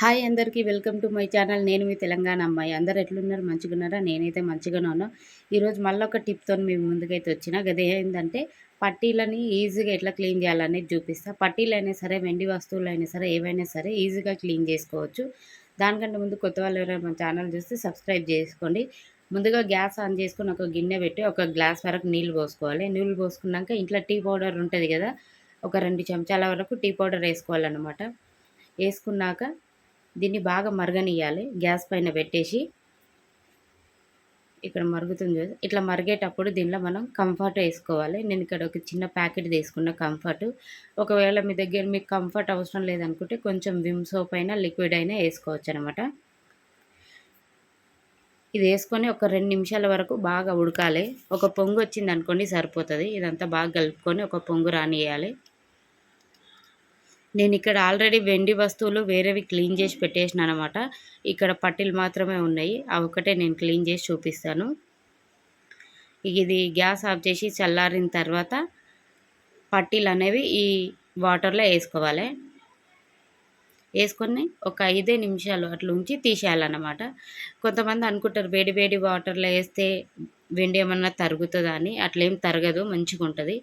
Hi అందరికీ welcome to my channel. నేను మీ తెలంగాణ అమ్మాయి. అందరు ఎట్లున్నారు? మంచిగా ఉన్నారా నేనైతే మంచిగానే ఉన్నా. ఈరోజు మళ్ళీ ఒక టిప్తో మీ ముందుకైతే వచ్చిన. గది ఏంటంటే పట్టీలని ఈజీగా ఎట్లా క్లీన్ చేయాలనేది చూపిస్తా. పట్టీలైనా సరే వెండి వస్తువులు అయినా సరే ఏవైనా సరే ఈజీగా క్లీన్ చేసుకోవచ్చు. దానికంటే ముందు కొత్త వాళ్ళు ఎవరైనా మన ఛానల్ చూస్తే సబ్స్క్రైబ్ చేసుకోండి. ముందుగా గ్యాస్ ఆన్ చేసుకుని ఒక గిన్నె పెట్టి ఒక గ్లాస్ వరకు నీళ్ళు పోసుకోవాలి. నీళ్ళు పోసుకున్నాక ఇంట్లో టీ పౌడర్ ఉంటుంది కదా ఒక రెండు చెంచాల వరకు టీ పౌడర్ వేసుకోవాలన్నమాట. వేసుకున్నాక దీన్ని బాగా మరగనియాలి గ్యాస్ పైన పెట్టేసి ఇక్కడ మరుగుతుంది ఇట్లా మరిగేటప్పుడు దీనిలో మనం కంఫర్ట్ వేసుకోవాలి. నేను ఇక్కడ ఒక చిన్న ప్యాకెట్ తీసుకున్న కంఫర్ట్ ఒకవేళ మీ దగ్గర మీకు కంఫర్ట్ అవసరం లేదనుకుంటే కొంచెం విమ్ సోప్ అయినా లిక్విడ్ అయినా వేసుకోవచ్చు అనమాట ఇది వేసుకొని ఒక రెండు నిమిషాల వరకు బాగా ఉడకాలి. ఒక పొంగు వచ్చింది అనుకోండి సరిపోతుంది. ఇదంతా బాగా కలుపుకొని ఒక పొంగు రానియాలి నేను ఇక్కడ ఆల్రెడీ వెండి వస్తువులు వేరేవి క్లీన్ చేసి పెట్టేసిన అనమాట ఇక్కడ పట్టీలు మాత్రమే ఉన్నాయి. అవి నేను క్లీన్ చేసి చూపిస్తాను. ఇది గ్యాస్ ఆఫ్ చేసి చల్లారిన తర్వాత పట్టీలు అనేవి ఈ వాటర్లో వేసుకోవాలి. వేసుకొని ఒక ఐదే నిమిషాలు అట్లా ఉంచి తీసేయాలన్నమాట. కొంతమంది అనుకుంటారు వేడి వేడి వాటర్లో వేస్తే వెండి ఏమన్నా తరుగుతుందా అని. అట్లేం తరగదు మంచిగా ఉంటుంది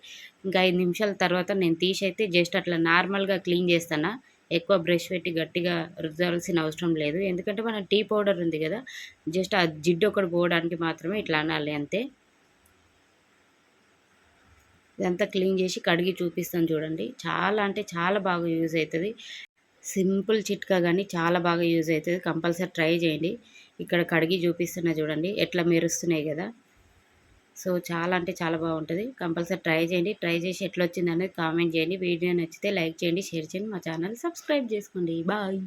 ఇంకా ఐదు నిమిషాల తర్వాత నేను తీసైతే జస్ట్ అట్లా నార్మల్గా క్లీన్ చేస్తాను. ఎక్కువ బ్రష్ పెట్టి గట్టిగా రుద్దాల్సిన అవసరం లేదు. ఎందుకంటే మన టీ పౌడర్ ఉంది కదా జస్ట్ ఆ జిడ్డు ఒకటి పోవడానికి మాత్రమే ఇట్లా అనాలి అంతే. ఇదంతా క్లీన్ చేసి కడిగి చూపిస్తాను చూడండి. చాలా అంటే చాలా బాగా యూజ్ అవుతుంది. సింపుల్ చిట్కా కానీ చాలా బాగా యూజ్ అవుతుంది. కంపల్సరీ ట్రై చేయండి. ఇక్కడ కడిగి చూపిస్తున్నా చూడండి. ఎట్లా మెరుస్తున్నాయి కదా. సో చాలా అంటే చాలా బాగుంటుంది. కంపల్సరీ ట్రై చేయండి. ట్రై చేసి ఎట్లా వచ్చింది అనేది కామెంట్ చేయండి. వీడియో నచ్చితే లైక్ చేయండి షేర్ చేయండి. మా ఛానల్ సబ్స్క్రైబ్ చేసుకోండి. బాయ్.